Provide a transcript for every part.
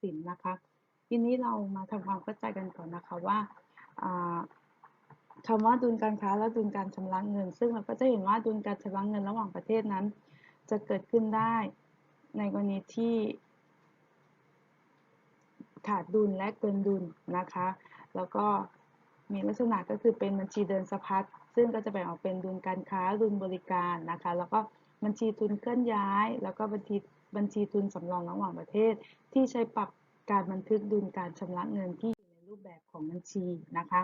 สินนะคะ ทีนี้เรามาทำความเข้าใจกันก่อนนะคะว่าคำว่าดุลการค้าและดุลการชำระเงิน ซึ่งเราก็จะเห็นว่าดุลการชำระเงินระหว่างประเทศนั้น จะเกิดขึ้นได้ในกรณีที่ขาดดุลและเกินดุลนะคะ แล้วก็มีลักษณะก็คือเป็นบัญชีเดินสะพัด ซึ่งก็จะแบ่งออกเป็นดุลการค้า ดุลบริการนะคะ แล้วก็บัญชีทุนเคลื่อนย้าย แล้วก็บัญชี บัญชีทุนสำรองระหว่างประเทศ ที่ใช้ปรับการบันทึกดุลการชำระเงินที่อยู่ในรูปแบบของบัญชีนะคะ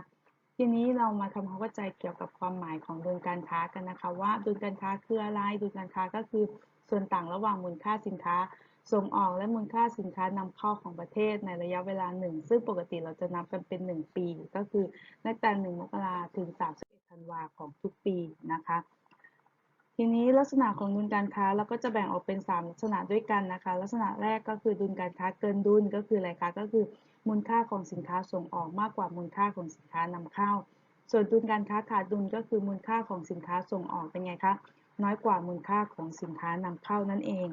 ทีนี้เรามาทำความเข้าใจเกี่ยวกับความหมายของดุลการค้ากันนะคะ ว่าดุลการค้าคืออะไรดุลการค้าก็คือส่วนต่างระหว่างมูลค่าสินค้าส่งออกและมูลค่าสินค้านำเข้าของประเทศในระยะเวลาหนึ่ง ซึ่งปกติเราจะนับกันเป็น 1 ปี ก็คือตั้งแต่1มกราถึง 31 ธันวาของทุกปีนะคะ ทีนี้ลักษณะของดุลการค้าเราก็จะแบ่งออกเป็น 3 ลักษณะด้วยกันนะคะ ลักษณะแรกก็คือดุลการค้าเกินดุลก็คืออะไรคะก็คือมูลค่าของสินค้าส่งออกมากกว่ามูลค่าของสินค้านำเข้า ส่วนดุลการค้าขาดดุลก็คือมูลค่าของสินค้าส่งออกเป็นไงคะน้อยกว่ามูลค่าของสินค้านำเข้านั่นเอง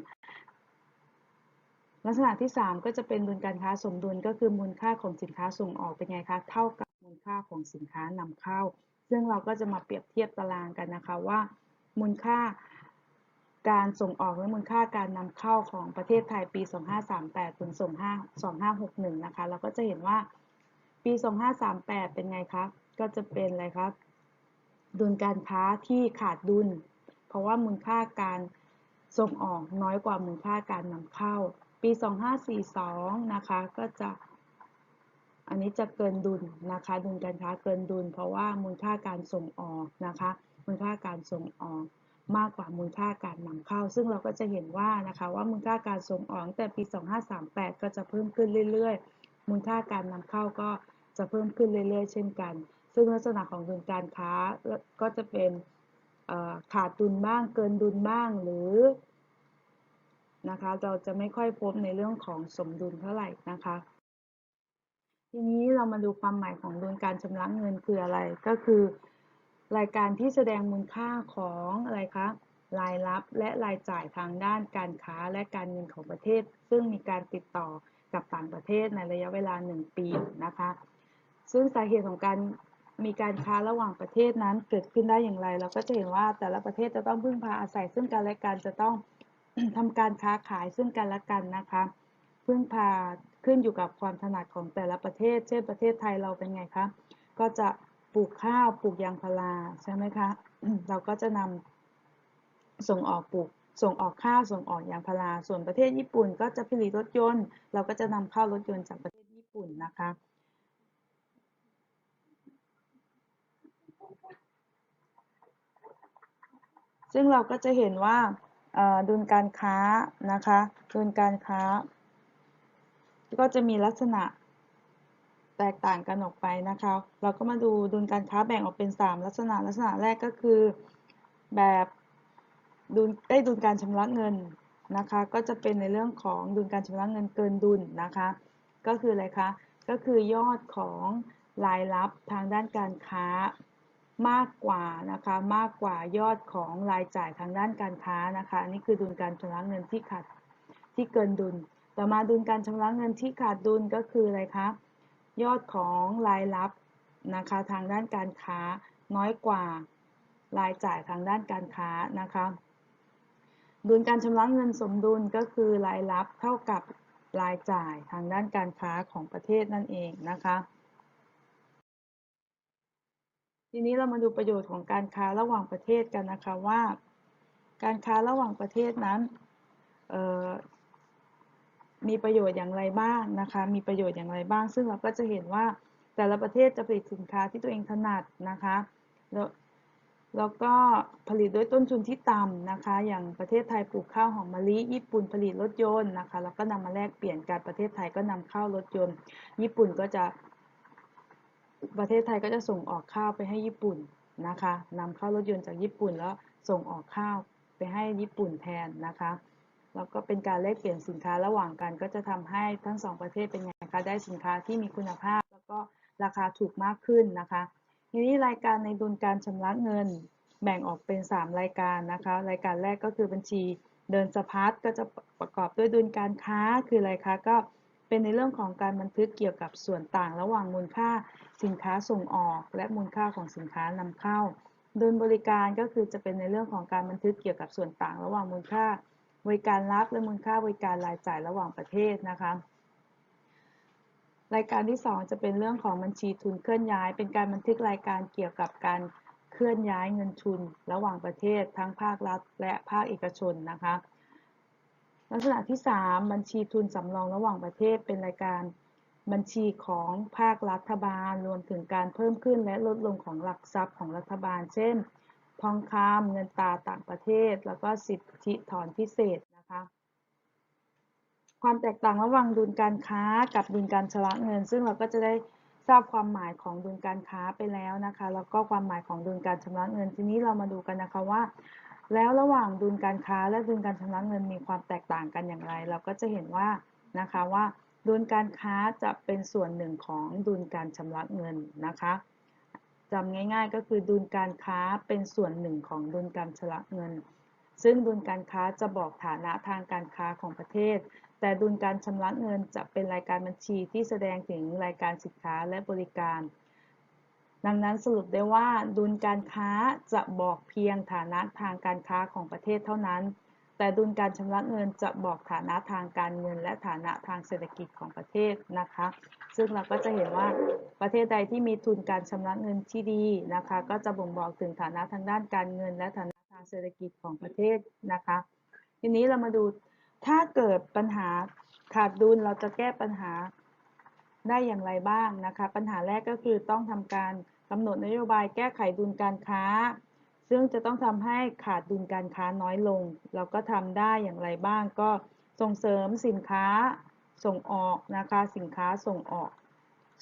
ลักษณะที่ 3 ก็จะเป็นดุลการค้าสมดุลก็คือมูลค่าของสินค้าส่งออกเป็นไงคะเท่ากับมูลค่าของสินค้านำเข้า ซึ่งเราก็จะมาเปรียบเทียบตารางกันนะคะว่า มูลค่าการส่งออกและมูลค่าการนำเข้าของประเทศไทยปี 2538ถึง2561 นะคะ เราก็จะเห็นว่าปี 2538 เป็นไงคะก็จะเป็นอะไรครับ ดุลการค้าที่ขาดดุล เพราะว่ามูลค่าการส่งออกน้อยกว่ามูลค่าการนำเข้า ปี 2542 นะคะ ก็จะ อันนี้จะเกินดุลนะคะ ดุลการค้าเกินดุล เพราะว่ามูลค่าการส่งออกนะคะ มูลค่าการส่งออกมากกว่ามูลค่าการนำเข้า ซึ่งเราก็จะเห็นว่านะคะว่ามูลค่าการส่งออกแต่ปี 2538 ก็จะเพิ่มขึ้นเรื่อยๆ มูลค่าการนำเข้าก็จะเพิ่มขึ้นเรื่อยๆ เช่นกัน ซึ่งลักษณะของดุลการค้าก็จะเป็นขาดดุลบ้างเกินดุลบ้างหรือนะคะเราจะไม่ค่อยพบในเรื่องของสมดุลเท่าไหร่นะคะทีนี้เรามาดูความหมายของดุลการชำระเงินคืออะไรก็คือ รายการที่แสดงมูลค่าของอะไรคะรายรับและรายจ่ายทางด้านการค้าและการเงินของประเทศ ซึ่งมีการติดต่อกับต่างประเทศในระยะเวลา 1 ปีนะคะ ซึ่งสาเหตุของการมีการค้าระหว่างประเทศนั้นเกิดขึ้นได้อย่างไร เราก็จะเห็นว่าแต่ละประเทศจะต้องพึ่งพาอาศัย ซึ่งกันและกันจะต้องทำการค้าขายซึ่งกันและกันนะคะ พึ่งพาขึ้นอยู่กับความถนัดของแต่ละประเทศ เช่นประเทศไทยเราเป็นไงคะก็จะ ปลูกข้าวปลูกยางพาราใช่ไหมคะ เราก็จะนำส่งออกปลูกส่งออกข้าวส่งออกยางพารา ส่วนประเทศญี่ปุ่น ก็จะผลิตรถยนต์ เราก็จะนำเข้ารถยนต์จากประเทศญี่ปุ่นนะคะซึ่งเราก็จะเห็นว่าดุลการค้านะคะดุลการค้า ก็จะมีลักษณะ แตกต่างกันออกไปนะคะ เราก็มาดูดุลการค้าแบ่งออกเป็น 3 ลักษณะ ลักษณะแรกก็คือแบบดุลได้ดุลการชำระเงินนะคะ ก็จะเป็นในเรื่องของดุลการชำระเงินเกินดุลนะคะ ก็คืออะไรคะ ก็คือยอดของรายรับทางด้านการค้ามากกว่านะคะมากกว่ายอดของรายจ่ายทางด้านการค้านะคะอันนี้คือดุลการชำระเงินที่ขาดที่เกินดุล ต่อมาดุลการชำระเงินที่ขาดดุลก็คืออะไรคะ ยอดของรายรับนะคะทางด้านการค้าน้อยกว่ารายจ่ายทางด้านการค้านะคะดุลการชำระเงินสมดุลก็คือรายรับเท่ากับรายจ่ายทางด้านการค้าของประเทศนั่นเองนะคะ ทีนี้เรามาดูประโยชน์ของการค้าระหว่างประเทศกันนะคะว่า การค้าระหว่างประเทศนั้น มีประโยชน์อย่างไรบ้างนะคะ มีประโยชน์อย่างไรบ้าง ซึ่งเราก็จะเห็นว่าแต่ละประเทศจะผลิตสินค้าที่ตัวเองถนัดนะคะ แล้วแล้วก็ผลิตด้วยต้นทุนที่ต่ำนะคะ อย่างประเทศไทยปลูกข้าวหอมมะลิ ญี่ปุ่นผลิตรถยนต์นะคะ แล้วก็นำมาแลกเปลี่ยนกัน ประเทศไทยก็นำเข้ารถยนต์ ญี่ปุ่นก็จะ ประเทศไทยก็จะส่งออกข้าวไปให้ญี่ปุ่นนะคะนำเข้ารถยนต์จากญี่ปุ่นแล้วส่งออกข้าวไปให้ญี่ปุ่นแทนนะคะ แล้วก็เป็นการแลกเปลี่ยนสินค้าระหว่างกันก็จะทำให้ทั้งสองประเทศเป็นไงคะได้สินค้าที่มีคุณภาพ แล้วก็ราคาถูกมากขึ้นนะคะทีนี้รายการในดุลการชำระเงิน แบ่งออกเป็น 3 รายการนะคะรายการแรกก็คือบัญชีเดินสะพัดก็จะประกอบด้วยดุลการค้าคืออะไรคะก็เป็นในเรื่องของการบันทึกเกี่ยวกับส่วนต่างระหว่างมูลค่าสินค้าส่งออก และมูลค่าของสินค้านำเข้าโดยบริการก็คือจะเป็นในเรื่องของการบันทึกเกี่ยวกับส่วนต่างระหว่างมูลค่า บริการรับและมูลค่าบริการรายจ่ายระหว่างประเทศนะคะ รายการที่ 2 จะเป็นเรื่องของบัญชีทุนเคลื่อนย้าย เป็นการบันทึกรายการเกี่ยวกับการเคลื่อนย้ายเงินทุนระหว่างประเทศ ทั้งภาครัฐ และภาคเอกชนนะคะ ลักษณะที่ 3 บัญชีทุนสำรองระหว่างประเทศ เป็นรายการบัญชีของภาครัฐบาล รวมถึงการเพิ่มขึ้นและลดลงของหลักทรัพย์ของรัฐบาล เช่น ทองคำเงินตราต่างประเทศ แล้วก็สิทธิถอนพิเศษนะคะความแตกต่างระหว่างดุลการค้ากับดุลการชำระเงิน ซึ่งเราก็จะได้ทราบความหมายของดุลการค้าไปแล้วนะคะ แล้วก็ความหมายของดุลการชำระเงิน ทีนี้เรามาดูกันนะคะว่า แล้วระหว่างดุลการค้าและดุลการชำระเงินมีความแตกต่างกันอย่างไร เราก็จะเห็นว่านะคะว่าดุลการค้าจะเป็นส่วนหนึ่งของดุลการชำระเงินนะคะ จำง่าย ๆ ก็คือดุลการค้าเป็นส่วนหนึ่งของดุลการชำระเงิน ซึ่งดุลการค้าจะบอกฐานะทางการค้าของประเทศ แต่ดุลการชำระเงินจะเป็นรายการบัญชีที่แสดงถึงรายการสินค้าและบริการ ดังนั้นสรุปได้ว่า ดุลการค้าจะบอกเพียงฐานะทางการค้าของประเทศเท่านั้น แต่ดุลการชำระเงินจะบอกฐานะทางการเงิน และฐานะทางเศรษฐกิจของประเทศนะคะ ซึ่งเราก็จะเห็นว่าประเทศใดที่มีทุนการชำระเงินที่ดีนะคะ ก็จะบ่งบอกถึงฐานะทางด้านการเงิน และฐานะทางเศรษฐกิจของประเทศนะคะ ทีนี้เรามาดูถ้าเกิดปัญหาขาดดุลเราจะแก้ปัญหาได้อย่างไรบ้างนะคะ ปัญหาแรกก็คือต้องทำการกำหนดนโยบายแก้ไขดุลการค้า ซึ่งจะต้องทำให้ขาดดุลการค้าน้อยลง เราก็ทำได้อย่างไรบ้างก็ส่งเสริมสินค้าส่งออกนะคะสินค้าส่งออก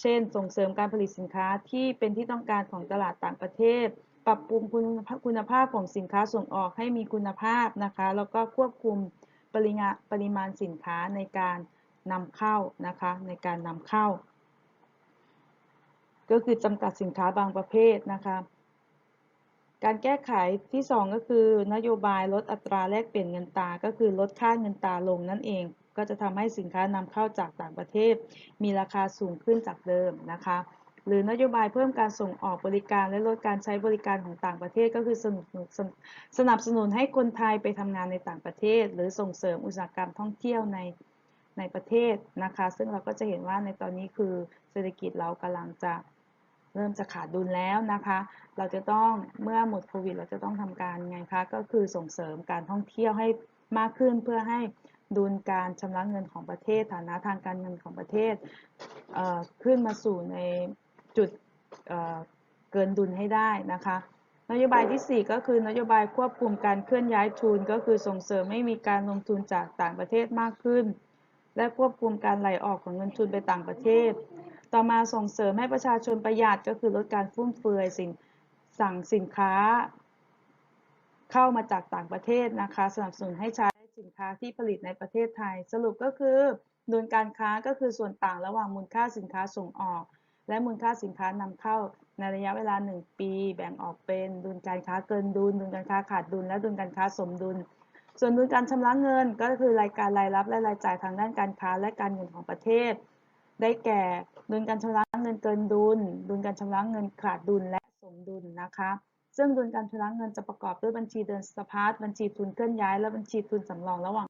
เช่น ส่งเสริมการผลิตสินค้าที่เป็นที่ต้องการของตลาดต่างประเทศ ปรับปรุงคุณคุณภาพของสินค้าส่งออกให้มีคุณภาพนะคะ แล้วก็ควบคุมปริมาปริมาณสินค้าในการนำเข้านะคะในการนำเข้า ก็คือจำกัดสินค้าบางประเภทนะคะ การแก้ไขที่ 2 ก็คือนโยบายลดอัตราแลกเปลี่ยนเงินตราก็คือลดค่าเงินตราลงนั่นเอง ก็จะทำให้สินค้านำเข้าจากต่างประเทศ มีราคาสูงขึ้นจากเดิมนะคะ หรือนโยบายเพิ่มการส่งออกบริการและลดการใช้บริการของต่างประเทศ ก็คือสนับสนุนสนับสนุนให้คนไทยไปทำงานในต่างประเทศ หรือส่งเสริมอุตสาหกรรมท่องเที่ยวในในประเทศนะคะ ซึ่งเราก็จะเห็นว่าในตอนนี้คือเศรษฐกิจเรากำลังจะ เริ่มจะขาดดุลแล้วนะคะ เราจะต้องเมื่อหมดโควิด เราจะต้องทำการไงคะ ก็คือส่งเสริมการท่องเที่ยวให้มากขึ้นเพื่อให้ดุลการชำระเงินของประเทศ ฐานะทางการเงินของประเทศขึ้นมาสู่ในจุดเเกินดุลให้ได้นะคะนโยบายที่ 4 ก็คือนโยบายควบคุมการเคลื่อนย้ายทุน ก็คือส่งเสริมไม่มีการลงทุนจากต่างประเทศมากขึ้น และควบคุมการไหลออกของเงินทุนไปต่างประเทศ ต่อมาส่งเสริมให้ประชาชนประหยัดก็คือลดการฟุ่มเฟือยสิ่งสั่งสินค้า เข้ามาจากต่างประเทศนะคะ สนับสนุนให้ใช้สินค้าที่ผลิตในประเทศไทย สรุปก็คือดุลการค้าก็คือส่วนต่างระหว่างมูลค่าสินค้าส่งออก และมูลค่าสินค้านำเข้าในระยะเวลา 1 ปี แบ่งออกเป็นดุลการค้าเกินดุลดุลการค้าขาดดุลและดุลการค้าสมดุล ส่วนดุลการชำระเงินก็คือรายการรายรับและรายจ่ายทางด้านการค้าและการเงินของประเทศ ได้แก่ดุลการชำระเงินเกินดุล ดุลการชำระเงินขาดดุลและสมดุลนะคะ ซึ่งดุลการชำระเงินจะประกอบด้วยบัญชีเดินสะพัดบัญชีทุนเคลื่อนย้าย และบัญชีทุนสำรองระหว่าง